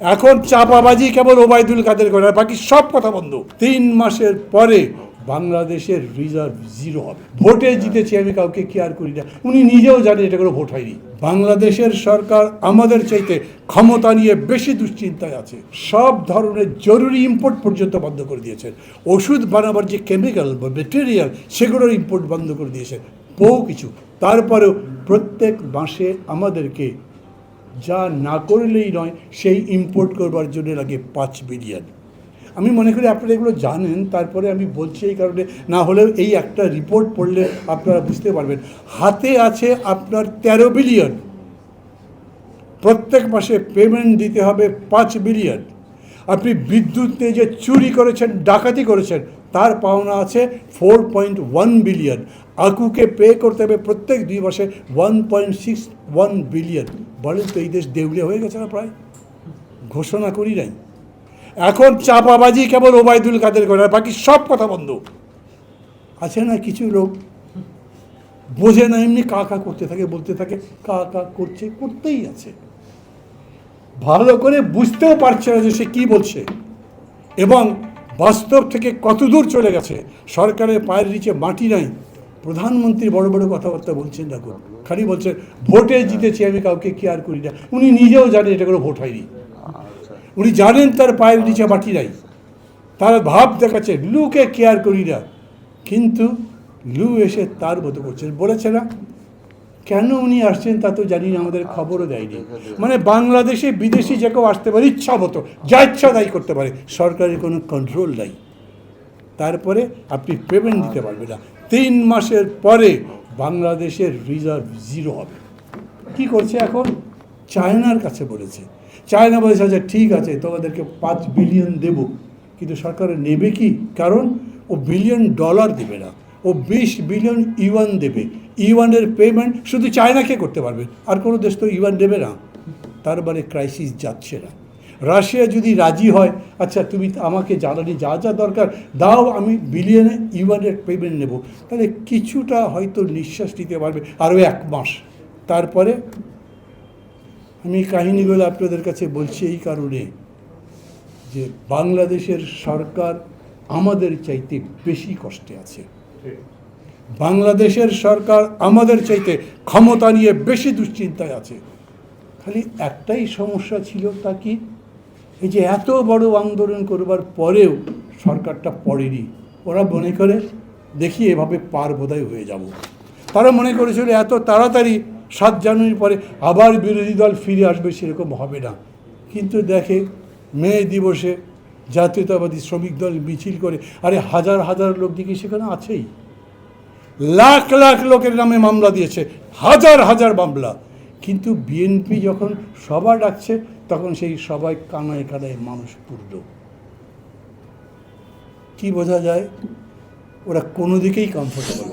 এখন চাপাবাজি কেবল ওবায়দুল কাদের করে আর বাকি সব কথা বন্ধ। তিন মাসের পরে বাংলাদেশের রিজার্ভ জিরো হবে। ভোটে জিতেছি আমি, কাউকে কেয়ার করি না। উনি নিজেও জানেন এটা কোনো ভোট হয়নি। বাংলাদেশের সরকার আমাদের চাইতে ক্ষমতা নিয়ে বেশি দুশ্চিন্তায় আছে। সব ধরনের জরুরি ইম্পোর্ট পর্যন্ত বন্ধ করে দিয়েছেন। ওষুধ বানাবার যে কেমিক্যাল বা মেটেরিয়াল সেগুলোর ইম্পোর্ট বন্ধ করে দিয়েছেন। বহু কিছু। তারপরেও প্রত্যেক মাসে আমাদেরকে যা না করলেই নয়, সেই ইম্পোর্ট করবার জন্য লাগে পাঁচ বিলিয়ন আমি মনে করি আপনারা এগুলো জানেন, তারপরে আমি বলছি এই কারণে, না হলেও এই একটা রিপোর্ট পড়লে আপনারা বুঝতে পারবেন। হাতে আছে আপনার তেরো বিলিয়ন প্রত্যেক মাসে পেমেন্ট দিতে হবে পাঁচ বিলিয়ন আপনি বিদ্যুৎ নিয়ে যে চুরি করেছেন, ডাকাতি করেছেন তার পাওনা আছে ফোর পয়েন্ট ওয়ান বিলিয়ন আকুকে পে করতে হবে প্রত্যেক দুই মাসে one point six one billion বলেন তো এই দেশ দেউলিয়া হয়ে গেছে না প্রায়? ঘোষণা করি নাই। এখন চাপাবাজি কেবল ওবায়দুল কাদের করে বাকি সব কথা বন্ধ। আছে না কিছু লোক? বোঝে না, এমনি কা কা করতে থাকে, বলতে থাকে, কা কা করছে, করতেই আছে। ভালো করে বুঝতেও পারছে না যে সে কী বলছে। এবং বাস্তব থেকে কত দূর চলে গেছে? সরকারের পায়ের নিচে মাটি নাই। প্রধানমন্ত্রী বড় বড় কথাবার্তা বলছেন না গো খালি বলছেন ভোটে জিতেছি, আমি কাউকে কেয়ার করি না। উনি নিজেও জানেন এটা কোনো ভোট হয়নি। উনি জানেন তার পায়ের নিচে মাটি নাই। তার ভাব দেখাচ্ছে, লুকে কেয়ার করি না। কিন্তু লু এসে তার মতো করছেন। বলেছে না কেন উনি আসছেন তা তো জানি না আমাদের খবরও দেয়নি। মানে বাংলাদেশে বিদেশি যে কেউ আসতে পারে ইচ্ছা মতো যা ইচ্ছা তাই করতে পারে। সরকারের কোনো কন্ট্রোল নাই। তারপরে আপনি পেমেন্ট দিতে পারবেন না। তিন মাসের পরে বাংলাদেশের রিজার্ভ জিরো হবে। কি করছে এখন? চায়নার কাছে বলেছে। চায়না বলেছে আচ্ছা ঠিক আছে তোমাদেরকে পাঁচ বিলিয়ন দেব। কিন্তু সরকার নেবে কি? কারণ ও বিলিয়ন ডলার দেবে না। ও বিশ বিলিয়ন ইউয়ান দেবে। ইউয়ানের পেমেন্ট শুধু চায়নাকে করতে পারবে। আর কোনো দেশ তো ইউয়ান দেবে না। তার মানে ক্রাইসিস যাচ্ছে না। রাশিয়া যদি রাজি হয় আচ্ছা তুমি আমাকে জ্বালানি যা যা দরকার, দাও, আমি বিলিয়নে ইউয়ানের পেমেন্ট নেব। তাহলে কিছুটা হয়তো নিঃশ্বাস নিতে পারবে, আরও এক মাস। তারপরে আমি কাহিনীগুলো আপনাদের কাছে বলছি এই কারণে যে বাংলাদেশের সরকার আমাদের চাইতে বেশি কষ্টে আছে। বাংলাদেশের সরকার আমাদের চাইতে ক্ষমতা নিয়ে বেশি দুশ্চিন্তায় আছে। খালি একটাই সমস্যা ছিল তা কি? এই যে এত বড় আন্দোলন করবার পরেও সরকারটা পড়েনি। ওরা মনে করে, দেখি এভাবে পার বোধহয় হয়ে যাব। তারা মনে করেছিল, এত তাড়াতাড়ি সাত জানুয়ারির পরে আবার বিরোধী দল ফিরে আসবে সেরকম হবে না। কিন্তু দেখে, মে দিবসে জাতীয়তাবাদী শ্রমিক দল মিছিল করে, আরে হাজার হাজার লোক দেখি সেখানে আছেই। লাখ লাখ লোকের নামে মামলা দিয়েছে, হাজার হাজার মামলা। কিন্তু বিএনপি যখন সভা ডাকছে, তখন সেই সবাই কানায় কানায় মানুষ পুরল কি বোঝা যায়? ওরা কোনো দিকেই কমফোর্টেবল